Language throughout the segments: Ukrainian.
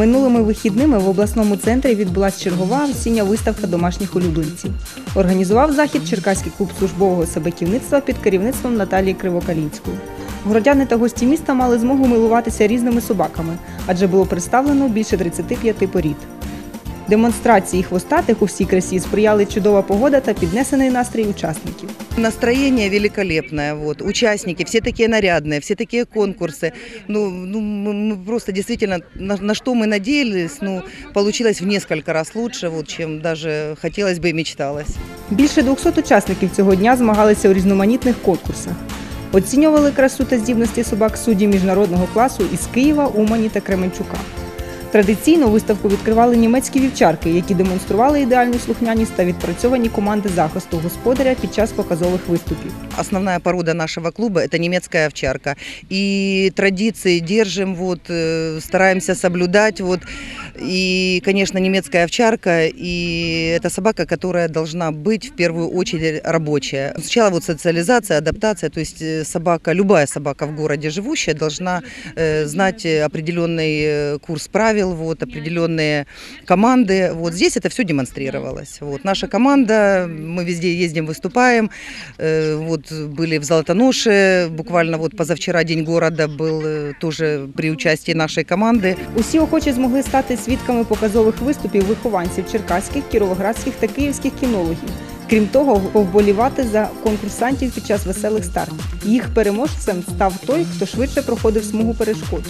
Минулими вихідними в обласному центрі відбулася чергова осіння виставка домашніх улюбленців. Організував захід Черкаський клуб службового собаківництва під керівництвом Наталії Кривокалінської. Городяни та гості міста мали змогу милуватися різними собаками, адже було представлено більше 35 порід. Демонстрації хвостатих у всій красі сприяли чудова погода та піднесений настрій учасників. Настроение великолепное, вот, участники, все такие нарядные, все такие конкурсы. Ну, ну мы, мы просто действительно, на, на что мы надеялись, ну, получилось в несколько раз лучше, вот, чем даже хотелось бы и мечталось. Більше 200 учасників цього дня змагалися у різноманітних конкурсах. Оцінювали красу та здібності собак судді міжнародного класу із Києва, Умані та Кременчука. Традиційно виставку відкривали німецькі вівчарки, які демонстрували ідеальну слухняність та відпрацьовані команди захисту господаря під час показових виступів. Основная порода нашего клуба – это немецкая овчарка. И традиции держим, вот, э, стараемся соблюдать. Вот. И, конечно, немецкая овчарка, и это собака, которая должна быть в первую очередь рабочая. Сначала вот социализация, адаптация, то есть э, собака, любая собака в городе живущая должна э, знать определенный э, курс правил, вот, определенные команды. Вот здесь это все демонстрировалось. Вот. Наша команда, мы везде ездим, выступаем. Э, Вот были в Золотоноше, буквально вот позавчера День города был э, тоже при участии нашей команды. Усі охочі змогли стати свідками показових виступів вихованців черкаських, кіровоградських та київських кінологів. Крім того, повболівати за конкурсантів під час веселих стартів. Їх переможцем став той, хто швидше проходив смугу перешкод.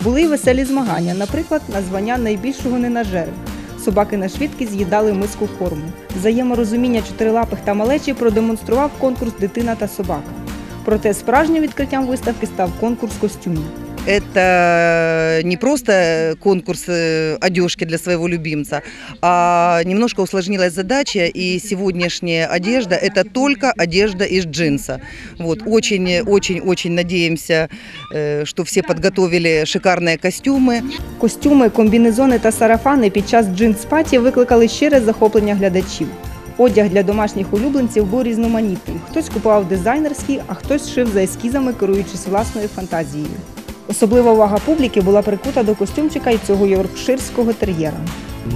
Були й веселі змагання, наприклад, на звання найбільшого ненажери. Собаки на швидкість з'їдали миску корму. Взаєморозуміння чотирилапих та малечі продемонстрував конкурс Дитина та собака. Проте справжнім відкриттям виставки став конкурс костюмів Это не просто конкурс э, одежки для своего любимца, а немножко усложнилась задача, и сегодняшняя одежда – это только одежда из джинса. Вот, очень-очень-очень надеемся, э, что все подготовили шикарные костюмы. Костюми, комбінезони та сарафани під час джинс-паті викликали щире захоплення глядачів. Одяг для домашніх улюбленців був різноманітним. Хтось купував дизайнерський, а хтось шив за ескізами, керуючись власною фантазією. Особлива увага публіки була прикута до костюмчика і цього йоркширського тер'єра.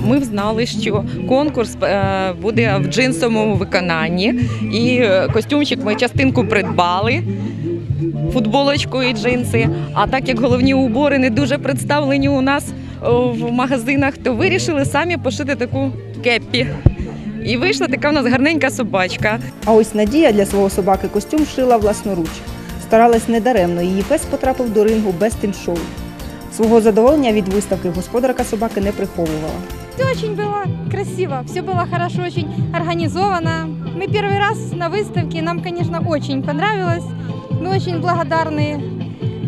Ми знали, що конкурс е, буде в джинсовому виконанні, і е, костюмчик ми частинку придбали. Футболочку і джинси. А так як головні убори не дуже представлені у нас в магазинах, то вирішили самі пошити таку кеппі. І вийшла така в нас гарненька собачка. А ось Надія для свого собаки костюм шила власноруч. Старалась недаремно, її пес потрапив до рингу Best in Show. Свого задоволення від виставки господарка собаки не приховувала. Все очень было красиво, все было хорошо, очень организовано. Мы первый раз на выставке, нам, конечно, очень понравилось. Мы очень благодарны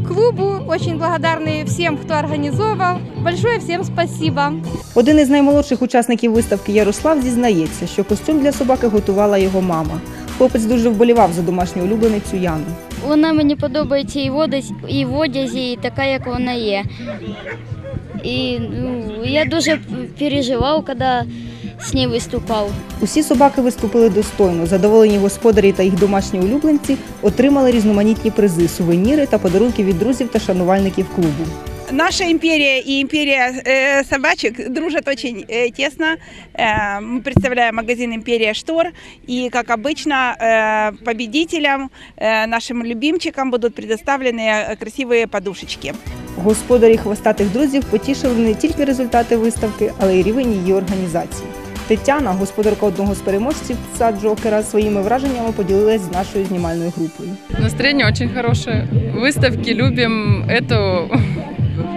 клубу, очень благодарны всем, кто организовал. Большое всем спасибо. Один із наймолодших учасників виставки Ярослав зізнається, що костюм для собаки готувала його мама. Хлопець дуже вболівав за домашню улюбленицю Яну. Вона мені подобається і в одязі, і в одязі, і така, як вона є. І ну, я дуже переживав, коли з нею виступав. Усі собаки виступили достойно. Задоволені господарі та їх домашні улюбленці отримали різноманітні призи, сувеніри та подарунки від друзів та шанувальників клубу. Наша империя и империя э, собачек дружат очень э, тесно. Э, мы представляем магазин «Империя Штор». И, как обычно, э, победителям, э, нашим любимчикам будут предоставлены э, красивые подушечки. Господарі хвостатих друзів потішили не тільки результати виставки, але й рівень її організації. Тетяна, господарка одного з переможців пса Джокера, своїми враженнями поділилась з нашою знімальною групою. Настроение очень хорошее. Выставки любим эту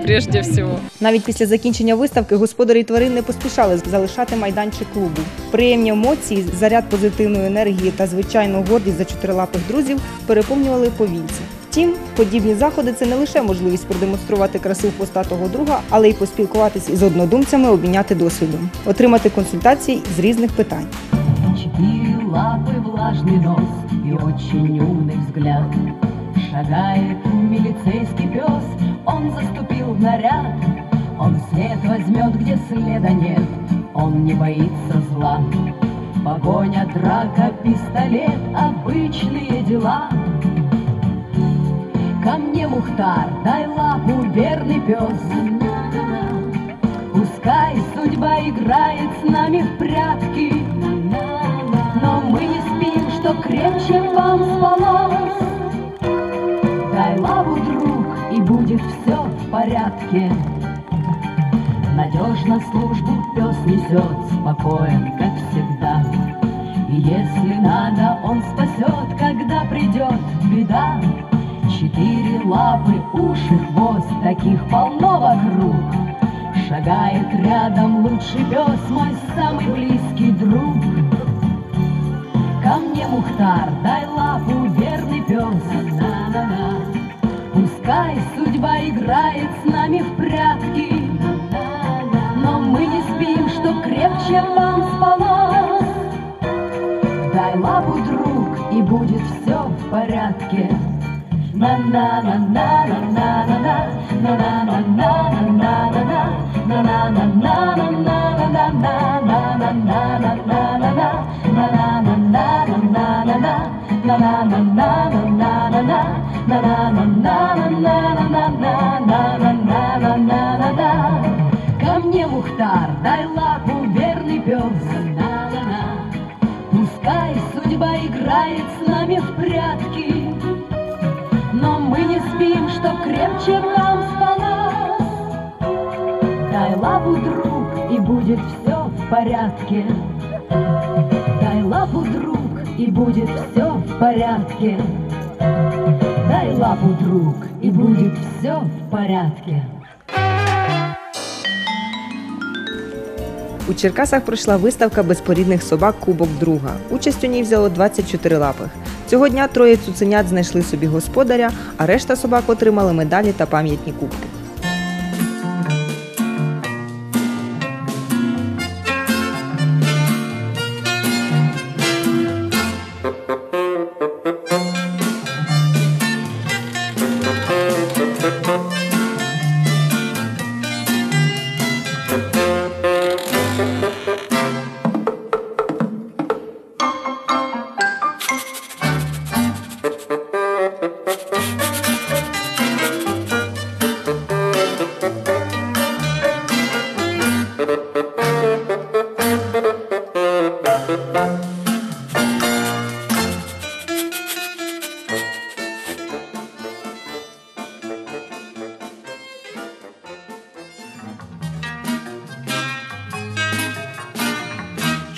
прежде всего. Навіть після закінчення виставки господарі тварин не поспішали залишати майданчик клубу. Приємні емоції, заряд позитивної енергії та звичайно гордість за чотирилапих друзів переповнювали повільці. Втім, подібні заходи це не лише можливість продемонструвати красу хвостатого друга, але й поспілкуватись із однодумцями, обміняти досвідом, отримати консультації з різних питань. Четыре лапы, влажный нос и очень умный взгляд. Шагает милицейский пес, он заступил в наряд. Он след возьмет, где следа нет, он не боится зла. Погоня, драка, пистолет, обычные дела. Ко мне, Мухтар, дай лапу, верный пес. играет с нами в прятки. Но мы не спим, чтоб крепче вам спалось. Будет все в порядке. Надежно службу пес несет, спокоен, как всегда. И если надо, он спасет, когда придет беда. Четыре лапы, уши, хвост, таких полно вокруг. Шагает рядом лучший пес, мой самый близкий друг. Ко мне, Мухтар, дай лапу, верный пес. На-на-на. Пускай судьба играет с нами в прятки, но мы не спим, чтоб крепче вам спалось. Дай лапу, друг, и будет все в порядке. на на на на на на на на на на на на на на на на Ко прятки, но мы не спим, чтоб крепче вам спалось. Дай лапу, друг, и будет все в порядке. Дай лапу, друг, и будет все в порядке. Дай лапу, друг, и будет все в порядке. У Черкасах пройшла виставка безпорідних собак Кубок Друга. Участь у ній взяло 24 лапих. Цього дня троє цуценят знайшли собі господаря, а решта собак отримали медалі та пам'ятні кубки.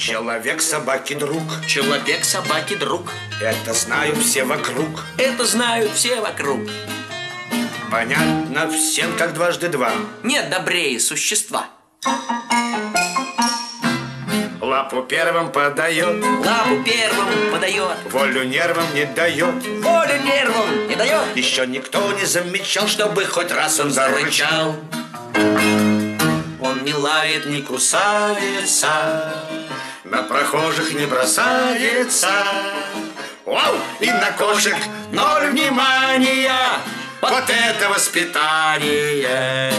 Человек собаки друг, Человек собаки друг. это знают все вокруг. Это знают все вокруг. Понятно всем, как дважды два. Нет добрее существа. Лапу первым подает, Лапу первым подает. волю нервам не дает. Волю нервам не дает. Еще никто не замечал, чтобы хоть раз он зарычал. Он не лает, не кусается, на прохожих не бросается. Вау! И на кошек ноль внимания. Вот это воспитание!